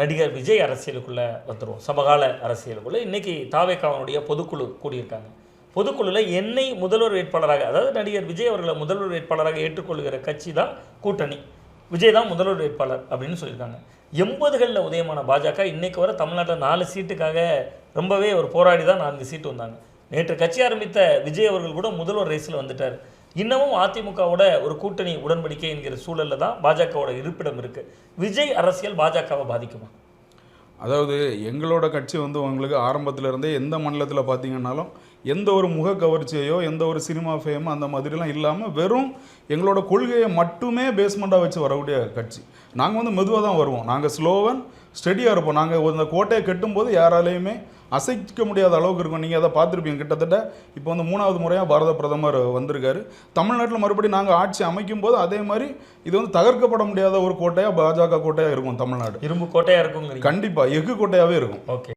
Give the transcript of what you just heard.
நடிகர் விஜய் அரசியலுக்குள்ளே வந்துடும் சமகால அரசியலுக்குள்ளே. இன்னைக்கு தாவேக்காவனுடைய பொதுக்குழு கூடியிருக்காங்க. பொதுக்குழுவில் என்னை முதல்வர் வேட்பாளராக அதாவது நடிகர் விஜய் அவர்களை முதல்வர் வேட்பாளராக ஏற்றுக்கொள்கிற கட்சி தான் கூட்டணி. விஜய் தான் முதல்வர் வேட்பாளர் அப்படின்னு சொல்லியிருக்காங்க. எண்பதுகளில் உதயமான பாஜக இன்னைக்கு வர தமிழ்நாட்டில் நாலு சீட்டுக்காக ரொம்பவே ஒரு போராடி தான் நான்கு சீட்டு வந்தாங்க. நேற்று கட்சி ஆரம்பித்த விஜய் அவர்கள் கூட முதல்வர் ரேஸில் வந்துட்டார். இன்னமும் அதிமுகவோட ஒரு கூட்டணி உடன்படிக்கை என்கிற சூழலில் தான் பாஜகவோட இருப்பிடம் இருக்குது விஜய் அரசியல் பாஜகவை பாதிக்குமா? அதாவது எங்களோட கட்சி வந்து உங்களுக்கு ஆரம்பத்திலேருந்தே எந்த மண்டலத்தில் பார்த்தீங்கன்னாலும் எந்த ஒரு முக கவர்ச்சியோ எந்த ஒரு சினிமா ஃபேமோ அந்த மாதிரிலாம் இல்லாமல் வெறும் எங்களோட கொள்கையை மட்டுமே பேஸ்மெண்ட்டாக வச்சு வரக்கூடிய கட்சி. நாங்கள் வந்து மெதுவாக தான் வருவோம். நாங்கள் ஸ்லோவன் ஸ்டெடியாக இருப்போம். நாங்கள் இந்த கோட்டையை கட்டும்போது யாராலையுமே அசைக்க முடியாத அளவுக்கு இருக்கும். நீங்கள் அதை பார்த்துருப்பீங்க. கிட்டத்தட்ட இப்போ வந்து மூணாவது முறையாக பாரத பிரதமர் வந்திருக்காரு. தமிழ்நாட்டில் மறுபடியும் நாங்கள் ஆட்சி அமைக்கும் போது அதே மாதிரி இது வந்து தகர்க்கப்பட முடியாத ஒரு கோட்டையாக பாஜக கோட்டையாக இருக்கும் தமிழ்நாடு. இரும்பு கோட்டையாக இருக்குங்கிறீங்க. கண்டிப்பாக எஃகு கோட்டையாகவே இருக்கும். ஓகே.